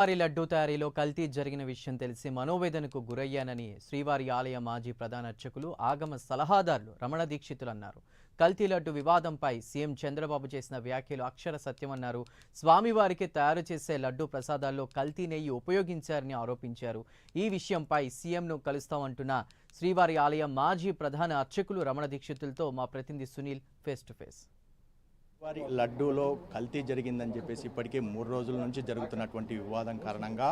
శ్రీవారి లడ్డూ తయారీలో కల్తీ జరిగిన విషయం తెలిసి మనోవేదనకు గురయ్యానని శ్రీవారి ఆలయ మాజీ ప్రధాన అర్చకులు ఆగమ సలహాదారులు రమణ దీక్షితులు అన్నారు. కల్తీ లడ్డు వివాదంపై సీఎం చంద్రబాబు చేసిన వ్యాఖ్యలు అక్షర సత్యమన్నారు. స్వామివారికి తయారు చేసే లడ్డు ప్రసాదాల్లో కల్తీ నెయ్యి ఉపయోగించారని ఆరోపించారు. ఈ విషయంపై సీఎంను కలుస్తామంటున్న శ్రీవారి ఆలయ మాజీ ప్రధాన అర్చకులు రమణ దీక్షితులతో మా ప్రతినిధి సునీల్ ఫేస్ టు ఫేస్. వారి లడ్డూలో కల్తీ జరిగిందని చెప్పేసి ఇప్పటికే మూడు రోజుల నుంచి జరుగుతున్నటువంటి వివాదం కారణంగా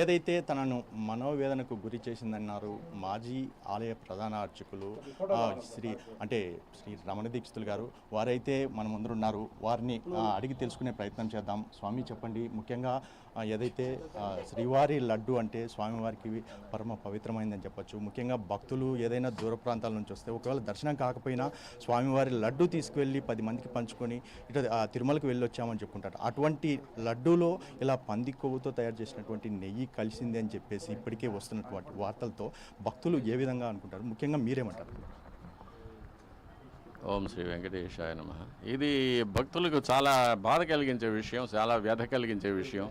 ఏదైతే తనను మనోవేదనకు గురి చేసిందన్నారు మాజీ ఆలయ ప్రధాన అర్చకులు శ్రీ అంటే శ్రీ రమణ దీక్షితులు గారు వారైతే మన ముందరున్నారు వారిని అడిగి తెలుసుకునే ప్రయత్నం చేద్దాం. స్వామి చెప్పండి. ముఖ్యంగా ఏదైతే శ్రీవారి లడ్డు అంటే స్వామివారికి పరమ పవిత్రమైందని చెప్పొచ్చు. ముఖ్యంగా భక్తులు ఏదైనా దూర ప్రాంతాల నుంచి వస్తే ఒకవేళ దర్శనం కాకపోయినా స్వామివారి లడ్డు తీసుకువెళ్ళి పది మందికి పంచుకొని ఇటు ఆ తిరుమలకు వెళ్ళి వచ్చామని చెప్పుకుంటారు. అటువంటి లడ్డూలో ఇలా పంది కొవ్వుతో తయారు చేసినటువంటి నెయ్యి కలిసింది అని చెప్పేసి ఇప్పటికే వస్తున్నటువంటి వార్తలతో భక్తులు ఏ విధంగా అనుకుంటారు? ముఖ్యంగా మీరేమంటారు? ఓం శ్రీ వెంకటేశాయ నమ. ఇది భక్తులకు చాలా బాధ కలిగించే విషయం చాలా వ్యధ కలిగించే విషయం.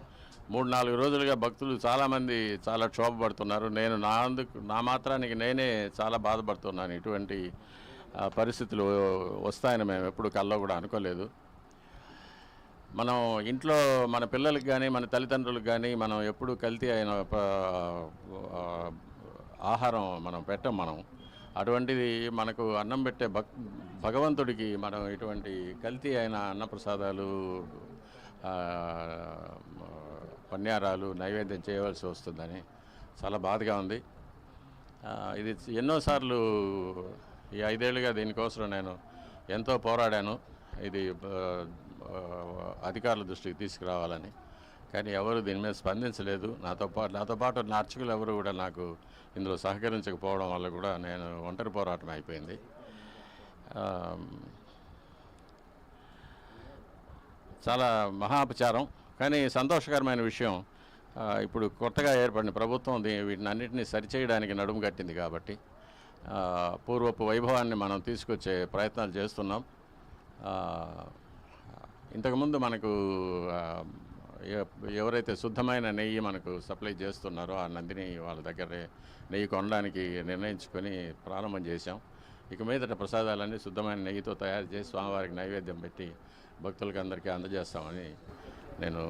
మూడు నాలుగు రోజులుగా భక్తులు చాలామంది చాలా క్షోభపడుతున్నారు. నేను నా అందుకు నా మాత్రానికి నేనే చాలా బాధపడుతున్నాను. ఇటువంటి పరిస్థితులు వస్తాయని మేము ఎప్పుడు కల్లో కూడా అనుకోలేదు. మనం ఇంట్లో మన పిల్లలకి కానీ మన తల్లిదండ్రులకు కానీ మనం ఎప్పుడు కల్తీ అయిన ప- ఆహారం మనం పెట్టం మనం. అటువంటిది మనకు అన్నం పెట్టే భక్ భగవంతుడికి మనం ఇటువంటి కల్తీ అయిన అన్నప్రసాదాలు పన్యారాలు నైవేద్యం చేయవలసి వస్తుందని చాలా బాధగా ఉంది. ఇది ఎన్నోసార్లు ఈ ఐదేళ్ళుగా దీనికోసం నేను ఎంతో పోరాడాను. ఇది అధికారుల దృష్టికి తీసుకురావాలని. కానీ ఎవరు దీని మీద స్పందించలేదు. నాతో పాటు నాతో పాటు నా అర్చకులు ఎవరు కూడా నాకు ఇందులో సహకరించకపోవడం వల్ల కూడా నేను ఒంటరి పోరాటం అయిపోయింది. చాలా మహాపచారం కానీ సంతోషకరమైన విషయం ఇప్పుడు కొత్తగా ఏర్పడిన ప్రభుత్వం వీటిని అన్నింటినీ సరిచేయడానికి నడుము కట్టింది కాబట్టి పూర్వపు వైభవాన్ని మనం తీసుకొచ్చే ప్రయత్నాలు చేస్తున్నాం. ఇంతకుముందు మనకు ఎవరైతే శుద్ధమైన నెయ్యి మనకు సప్లై చేస్తున్నారో ఆ నందిని వాళ్ళ దగ్గర నెయ్యి కొనడానికి నిర్ణయించుకొని ప్రారంభం చేశాం. ఇక మీదట ప్రసాదాలన్నీ శుద్ధమైన నెయ్యితో తయారు చేసి స్వామివారికి నైవేద్యం పెట్టి భక్తులకు అందరికీ అందజేస్తామని నేను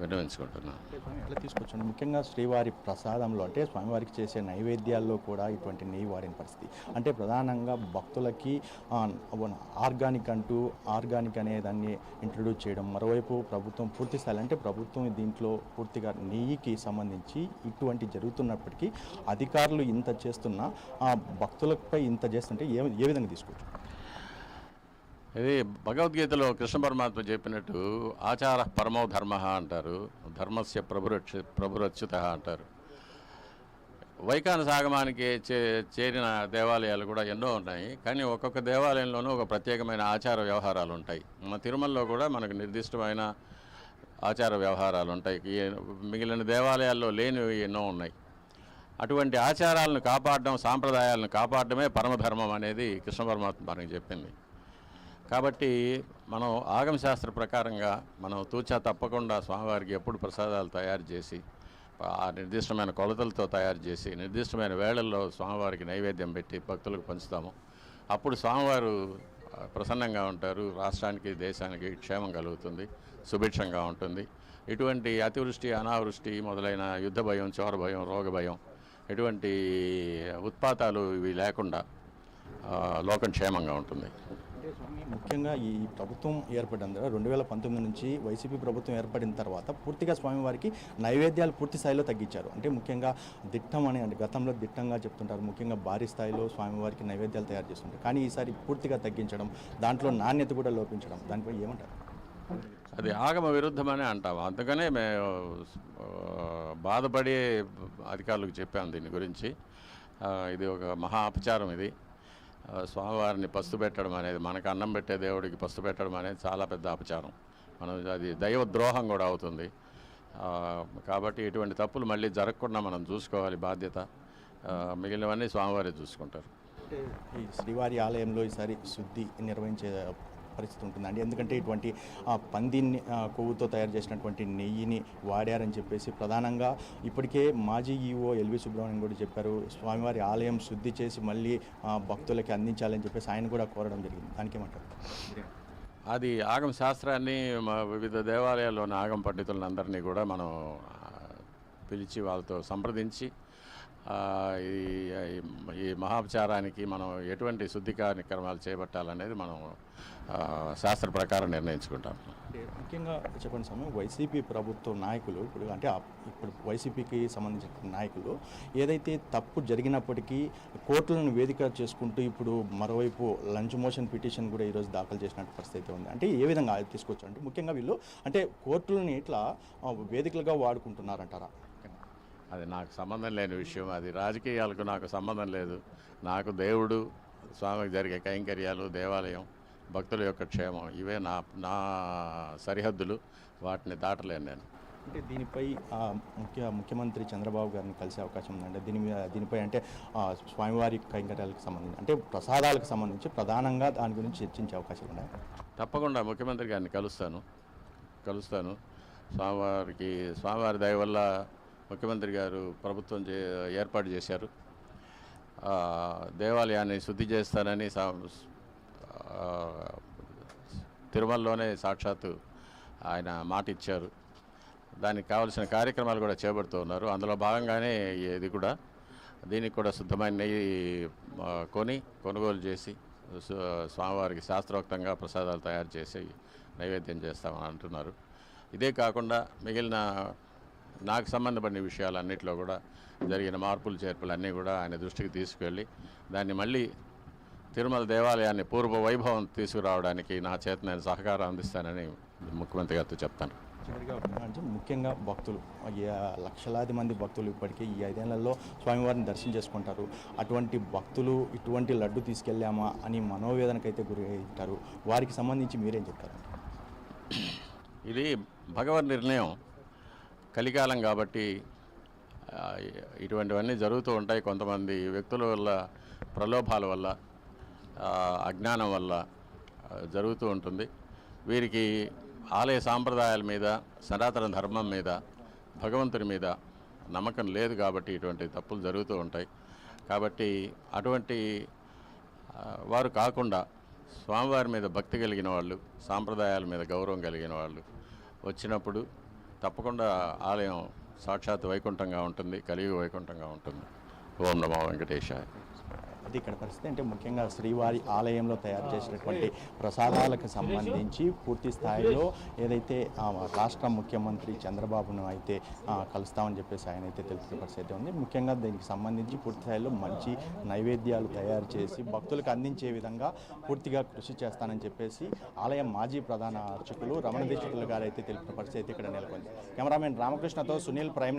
విన్నవించుకుంటున్నాను ఎట్లా తీసుకొచ్చాను ముఖ్యంగా శ్రీవారి ప్రసాదంలో అంటే స్వామివారికి చేసే నైవేద్యాల్లో కూడా ఇటువంటి నెయ్యి వాడిన పరిస్థితి. అంటే ప్రధానంగా భక్తులకి ఆర్గానిక్ అంటూ ఆర్గానిక్ అనే దాన్ని ఇంట్రడ్యూస్ చేయడం. మరోవైపు ప్రభుత్వం పూర్తి స్థాయి అంటే ప్రభుత్వం దీంట్లో పూర్తిగా నెయ్యికి సంబంధించి ఇటువంటి జరుగుతున్నప్పటికీ అధికారులు ఇంత చేస్తున్నా భక్తులపై ఇంత చేస్తుంటే ఏ ఏ విధంగా తీసుకోవచ్చు ఇది భగవద్గీతలో కృష్ణ పరమాత్మ చెప్పినట్టు ఆచార పరమో ధర్మ అంటారు ధర్మస్య ప్రభురక్ష ప్రభురక్షిత అంటారు. వైకాన సాగమానికి చే చేరిన దేవాలయాలు కూడా ఎన్నో ఉన్నాయి కానీ ఒక్కొక్క దేవాలయంలోనూ ఒక ప్రత్యేకమైన ఆచార వ్యవహారాలు ఉంటాయి. మన తిరుమలలో కూడా మనకు నిర్దిష్టమైన ఆచార వ్యవహారాలు ఉంటాయి. మిగిలిన దేవాలయాల్లో లేనివి ఎన్నో ఉన్నాయి. అటువంటి ఆచారాలను కాపాడడం సాంప్రదాయాలను కాపాడడమే పరమధర్మం అనేది కృష్ణ పరమాత్మ మనకి చెప్పింది. కాబట్టి మనం ఆగమశాస్త్ర ప్రకారంగా మనం తూచా తప్పకుండా స్వామివారికి ఎప్పుడు ప్రసాదాలు తయారు చేసి ఆ నిర్దిష్టమైన కొలతలతో తయారు చేసి నిర్దిష్టమైన వేళల్లో స్వామివారికి నైవేద్యం పెట్టి భక్తులకు పంచుతాము. అప్పుడు స్వామివారు ప్రసన్నంగా ఉంటారు. రాష్ట్రానికి దేశానికి క్షేమం కలుగుతుంది సుభిక్షంగా ఉంటుంది. ఇటువంటి అతివృష్టి అనావృష్టి మొదలైన యుద్ధ భయం చోర భయం రోగ భయం ఎటువంటి ఉత్పాతాలు ఇవి లేకుండా లోకం క్షేమంగా ఉంటుంది. అంటే స్వామి ముఖ్యంగా ఈ ప్రభుత్వం ఏర్పడిన రెండు వేల పంతొమ్మిది నుంచి వైసీపీ ప్రభుత్వం ఏర్పడిన తర్వాత పూర్తిగా స్వామివారికి నైవేద్యాలు పూర్తి స్థాయిలో తగ్గించారు. అంటే ముఖ్యంగా దిట్టం అని అంటే గతంలో దిట్టంగా చెప్తుంటారు. ముఖ్యంగా భారీ స్థాయిలో స్వామివారికి నైవేద్యాలు తయారు చేస్తుంటారు. కానీ ఈసారి పూర్తిగా తగ్గించడం దాంట్లో నాణ్యత కూడా లోపించడం దానిపై ఏమంటారు? అది ఆగమ విరుద్ధమనే అంటాం అందుకనే మేము బాధపడి అధికారులకు చెప్పాము దీని గురించి. ఇది ఒక మహా అపచారం ఇది. స్వామివారిని పస్తు పెట్టడం అనేది మనకు అన్నం పెట్టే దేవుడికి పస్తు పెట్టడం అనేది చాలా పెద్ద అపచారం. మనం అది దైవ ద్రోహం కూడా అవుతుంది. కాబట్టి ఇటువంటి తప్పులు మళ్ళీ జరగకుండా మనం చూసుకోవాలి బాధ్యత. మిగిలినవన్నీ స్వామివారే చూసుకుంటారు. ఈ శ్రీవారి ఆలయంలో ఈసారి శుద్ధి నిర్వహించే పరిస్థితి ఉంటుందండి. ఎందుకంటే ఇటువంటి ఆ, కొవ్వుతో తయారు చేసినటువంటి నెయ్యిని వాడారని చెప్పేసి ప్రధానంగా ఇప్పటికే మాజీ ఈఓ ఎల్వి సుబ్రహ్మణ్యం కూడా చెప్పారు. స్వామివారి ఆలయం శుద్ధి చేసి మళ్ళీ భక్తులకి అందించాలని చెప్పేసి ఆయన కూడా కోరడం జరిగింది. దానికి ఏమంటారు? అది ఆగం శాస్త్రాన్ని మా వివిధ దేవాలయాల్లోని ఆగం పండితులందరినీ కూడా మనం పిలిచి వాళ్ళతో సంప్రదించి ఈ ఈ మహాపచారానికి మనం ఎటువంటి శుద్ధి కార్యక్రమాలు చేపట్టాలనేది మనం శాస్త్ర ప్రకారం నిర్ణయించుకుంటాం. అంటే ముఖ్యంగా చెప్పండి సమయం వైసీపీ ప్రభుత్వ నాయకులు ఇప్పుడు అంటే ఇప్పుడు వైసీపీకి సంబంధించిన నాయకులు ఏదైతే తప్పు జరిగినప్పటికీ కోర్టులను వేదిక చేసుకుంటూ ఇప్పుడు మరోవైపు లంచ్ మోషన్ పిటిషన్ కూడా ఈరోజు దాఖలు చేసినట్టు పరిస్థితి అయితే ఉంది. అంటే ఏ విధంగా తీసుకోవచ్చు అంటే ముఖ్యంగా వీళ్ళు అంటే కోర్టులని ఇట్లా వేదికలుగా వాడుకుంటున్నారంటారా? అది నాకు సంబంధం లేని విషయం. అది రాజకీయాలకు నాకు సంబంధం లేదు. నాకు దేవుడు స్వామికి జరిగే కైంకర్యాలు దేవాలయం భక్తుల యొక్క క్షేమం ఇవే నా నా సరిహద్దులు. వాటిని దాటలేను నేను. అంటే దీనిపై ఆ, ముఖ్య ముఖ్యమంత్రి చంద్రబాబు గారిని కలిసే అవకాశం ఉందండి. దీని మీద దీనిపై అంటే స్వామివారి కైంకర్యాలకు సంబంధించి అంటే ప్రసాదాలకు సంబంధించి ప్రధానంగా దాని గురించి చర్చించే అవకాశాలు ఉన్నాయి తప్పకుండా ముఖ్యమంత్రి గారిని కలుస్తాను. కలుస్తాను. స్వామివారికి స్వామివారి దయ వల్ల ముఖ్యమంత్రి గారు ప్రభుత్వం చే ఏర్పాటు చేశారు. దేవాలయాన్ని శుద్ధి చేస్తానని సా- తిరుమలలోనే సాక్షాత్తు ఆయన మాట ఇచ్చారు. దానికి కావలసిన కార్యక్రమాలు కూడా చేపడుతూ ఉన్నారు. అందులో భాగంగానే ఇది కూడా దీనికి కూడా శుద్ధమైన నెయ్యి కొని కొనుగోలు చేసి స్వామివారికి శాస్త్రోక్తంగా ప్రసాదాలు తయారు చేసి నైవేద్యం చేస్తామని అంటున్నారు. ఇదే కాకుండా మిగిలిన నాకు సంబంధపడిన విషయాలన్నింటిలో కూడా జరిగిన మార్పులు చేర్పులు అన్నీ కూడా ఆయన దృష్టికి తీసుకెళ్ళి దాన్ని మళ్ళీ తిరుమల దేవాలయాన్ని పూర్వ వైభవం తీసుకురావడానికి నా చేత నేను సహకారం అందిస్తానని ముఖ్యమంత్రి గారితో చెప్తాను. ముఖ్యంగా భక్తులు. లక్షలాది మంది భక్తులు ఇప్పటికీ ఈ ఐదేళ్ళలో స్వామివారిని దర్శనం చేసుకుంటారు. అటువంటి భక్తులు ఇటువంటి లడ్డు తీసుకెళ్ళామా అని మనోవేదనకైతే గురి అవుతారు వారికి సంబంధించి మీరేం చెప్తారు? ఇది భగవద్ నిర్ణయం. కలికాలం కాబట్టి ఇటువంటివన్నీ జరుగుతూ ఉంటాయి కొంతమంది వ్యక్తుల వల్ల ప్రలోభాల వల్ల అజ్ఞానం వల్ల జరుగుతూ ఉంటుంది. వీరికి ఆలయ సాంప్రదాయాల మీద సనాతన ధర్మం మీద భగవంతుని మీద నమ్మకం లేదు కాబట్టి ఇటువంటి తప్పులు జరుగుతూ ఉంటాయి. కాబట్టి అటువంటి వారు కాకుండా స్వామివారి మీద భక్తి కలిగిన వాళ్ళు సాంప్రదాయాల మీద గౌరవం కలిగిన వాళ్ళు వచ్చినప్పుడు తప్పకుండా ఆలయం సాక్షాత్ వైకుంఠంగా ఉంటుంది కలియుగ వైకుంఠంగా ఉంటుంది. ఓం నమో వెంకటేశాయ. అది ఇక్కడ పరిస్థితి అంటే ముఖ్యంగా శ్రీవారి ఆలయంలో తయారు చేసినటువంటి ప్రసాదాలకు సంబంధించి పూర్తి స్థాయిలో ఏదైతే రాష్ట్ర ముఖ్యమంత్రి చంద్రబాబును అయితే కలుస్తామని చెప్పేసి ఆయన అయితే తెలిసిన పరిస్థితి ఉంది. ముఖ్యంగా దీనికి సంబంధించి పూర్తి స్థాయిలో మంచి నైవేద్యాలు తయారు చేసి భక్తులకు అందించే విధంగా పూర్తిగా కృషి చేస్తానని చెప్పేసి ఆలయం మాజీ ప్రధాన అర్చకులు రమణ దీక్షితులు గారు అయితే తెలిపిన పరిస్థితి అయితే ఇక్కడ నెలకొంది. Cameraman రామకృష్ణతో Sunil prime